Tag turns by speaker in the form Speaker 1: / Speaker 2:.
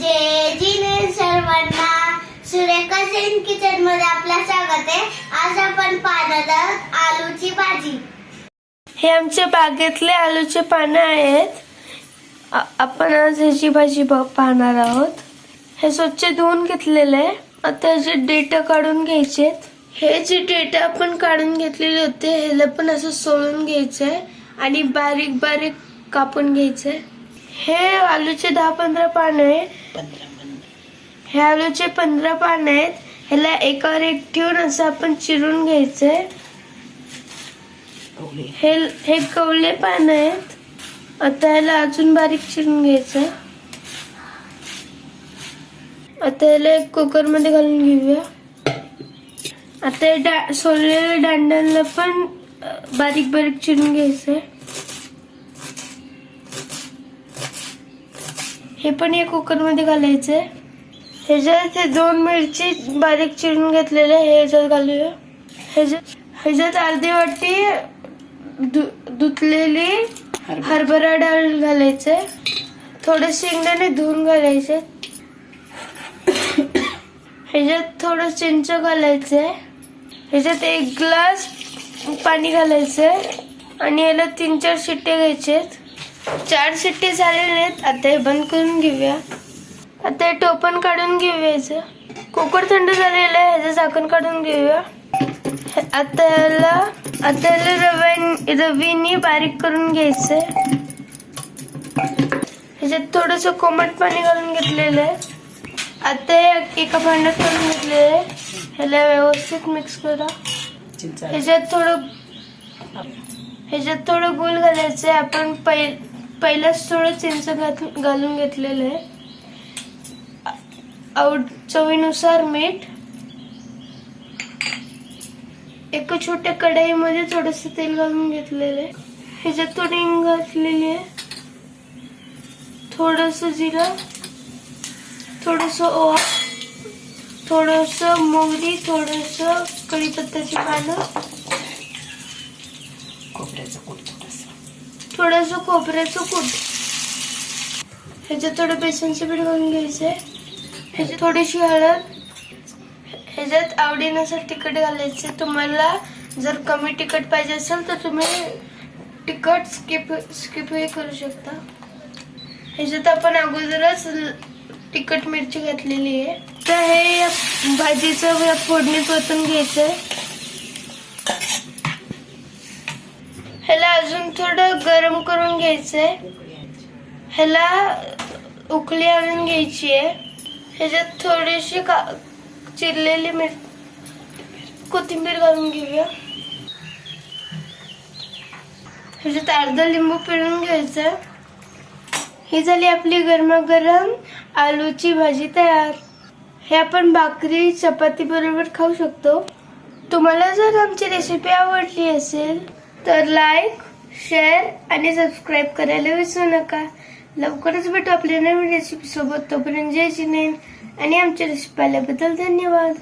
Speaker 1: जय जिने सर्वांना सुरेखा सेन किचनमध्ये आपलं स्वागत आहे. आज आपण पाहणार आहोत आलूची भाजी.
Speaker 2: हे आमच्या बागेतले आलूचे पानं आहेत. आ- आपण आज ह्याची भाजी ब- पाहणार आहोत. हे स्वच्छ धुवून घेतलेलं आहे. आता ह्याचे डेट काढून घ्यायचे हे जे डेट आपण काढून घेतलेले होते. ह्याला पण असं सोलून घ्यायचंय. आणि बारीक बारीक कापून घ्यायचंय. हे आलूचे दहा पंधरा पानं आहे हे आलूचे पंधरा पानं आहेत. ह्याला एकावर एक ठेवून असं आपण चिरून घ्यायचंय. हे हे कवले पान आहेत. आता याला अजून बारीक चिरून घ्यायचं आता याला एक कुकरमध्ये घालून घेऊया. आता डा सोललेल्या दांड्यांना पण बारीक बारीक चिरून घ्यायचंय. हे पण एक कुकरमध्ये घालायचंय. ह्याच्यात हे दोन मिरची बारीक चिरून घेतलेले हे ह्याच्यात घालूया. ह्याच्यात ह्याच्यात अर्धी वाटी धु- धुतलेली हरभरा. डाळ घालायचे थोडे शेंगदाणे धुवून घालायचे. ह्याच्यात थोडं चिंच घालायचंय. ह्याच्यात एक ग्लास पाणी घालायचंय. आणि याला तीन चार शिट्टे घ्यायचे चार शिट्टे झालेले आहेत. आता हे बंद करून घेऊया. आता हे टोपण काढून घेऊया याचं कुकर थंड झालेलं आहे ह्याचं झाकण काढून घेऊया. आता याला आता याला रव्या रवीने बारीक करून घ्यायचंय. ह्याच्यात थोडस कोमट पाणी घालून घेतलेलं आहे. आता हे एका भांड्यात करून घेतलेलं आहे. ह्याला व्यवस्थित मिक्स करा. ह्याच्यात थोडं ह्याच्यात थोडं गुळ घालायचं आहे आपण पहि पहिलाच थोडं चिंच घात- घालून घेतलेलं आहे. आवड चवीनुसार मीठ. एका छोट्या कढईमध्ये थोडंसं तेल घालून घेतलेलं आहे. ह्याच्यात थोडी हिंग घातलेली आहे. थोडंसं जिरं. थोडंसं ओवा. थोडंसं मोहरी थोडंसं कढीपत्त्याची पानं.
Speaker 3: खोबऱ्याचं कूट थोडंसं.
Speaker 2: कोपऱ्याचं खोबऱ्याचं कूट. ह्याच्यात थोडं बेसनचं पीठ घालून घ्यायचं ह्याच्यात थोडीशी हळद. ह्याच्यात आवडीनुसार तिखट घालायचं तुम्हाला जर कमी तिखट पाहिजे असेल तर तुम्ही तिखट स्किप स्किपही करू शकता. ह्याच्यात आपण अगोदरच तिखट मिरची घातलेली आहे. तर हे भाजीचं फोडणीत फोडणीत घ्यायचं आहे. ह्याला अजून थोडं गरम करून घ्यायचं आहे ह्याला उकळी आणून घ्यायची आहे ह्याच्यात थोडीशी का चिरलेली मिर कोथिंबीर घालून घेऊया. ह्याच्यात अर्धा लिंबू पिळून घ्यायचं ही झाली आपली गरमागरम आलूची भाजी तयार. हे आपण भाकरी चपाती बरोबर खाऊ शकतो. तुम्हाला जर आमची रेसिपी आवडली असेल तर लाईक शेअर आणि सबस्क्राईब करायला विसरू नका. लवकरच भेटू आपल्या नवीन रेसिपी सोबत. तोपर्यंत जय जिनेन आणि आमच्या रेसिपी पाहिल्याबद्दल धन्यवाद.